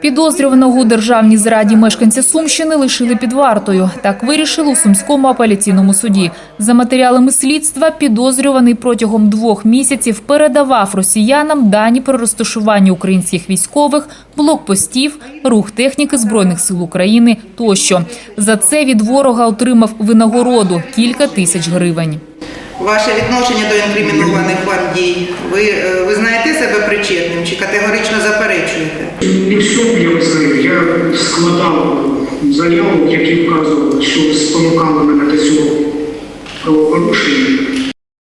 Підозрюваного у державній зраді мешканця Сумщини лишили під вартою. Так вирішили у Сумському апеляційному суді. За матеріалами слідства підозрюваний протягом двох місяців передавав росіянам дані про розташування українських військових, блокпостів, рух техніки збройних сил України тощо. За це від ворога отримав винагороду кілька тисяч гривень. Ваше відношення до інкримінованих вам дій. Ви е, визнаєте себе причетним чи категорично заперечуєте? Не все я визнаю. Я складав заяву, в якій вказував, що спонукало мене до цього правопорушення.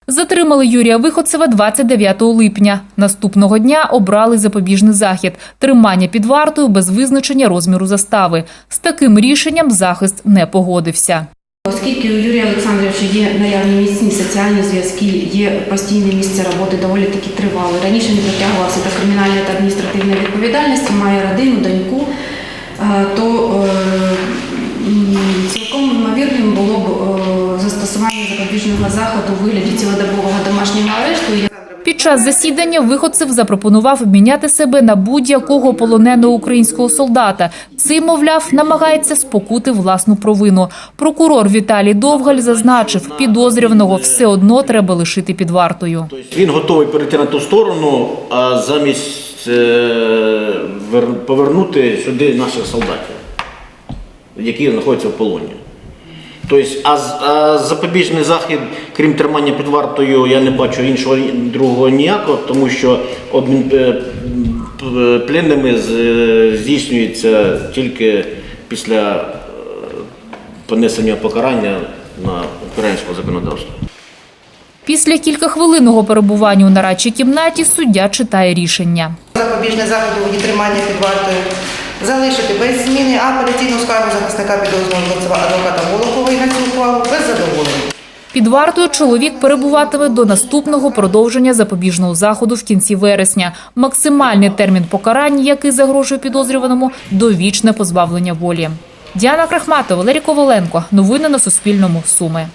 Затримали Юрія Виходцева 29 липня. Наступного дня обрали запобіжний захід – тримання під вартою без визначення розміру застави. З таким рішенням захист не погодився. Оскільки у Юрія Олександровича є наявні міцні соціальні зв'язки, є постійне місце роботи, доволі таки тривале. Раніше не притягувався до кримінальної та адміністративної відповідальності, має родину, доньку, е, то е, цілком ймовірним було б е, застосування запобіжного заходу у вигляді цілодобового домашнього арешту. Під час засідання Виходцев запропонував обміняти себе на будь-якого полоненого українського солдата. Цим, мовляв, намагається спокути власну провину. Прокурор Віталій Довгаль зазначив, підозрюваного все одно треба лишити під вартою. Тобто Він готовий перейти на ту сторону, а замість е, повернути сюди наших солдатів, які знаходяться в полоні. Тобто, а, з- а запобіжний захід, крім тримання під вартою, я не бачу іншого другого ніякого, тому що обмін е, пленними е, здійснюється тільки після е, понесення покарання на українського законодавства. Після кількахвилинного перебування у нарадчій кімнаті суддя читає рішення. Запобіжне заходу у тримання під вартою залишити без зміни апеляційну скаргу захисника підозрюваного адвоката Волохова на цю ухвалу без задоволення. Під вартою чоловік перебуватиме до наступного продовження запобіжного заходу в кінці вересня. Максимальний термін покарання, який загрожує підозрюваному – довічне позбавлення волі. Діана Крахматова, Валерій Коваленко. Новини на Суспільному. Суми.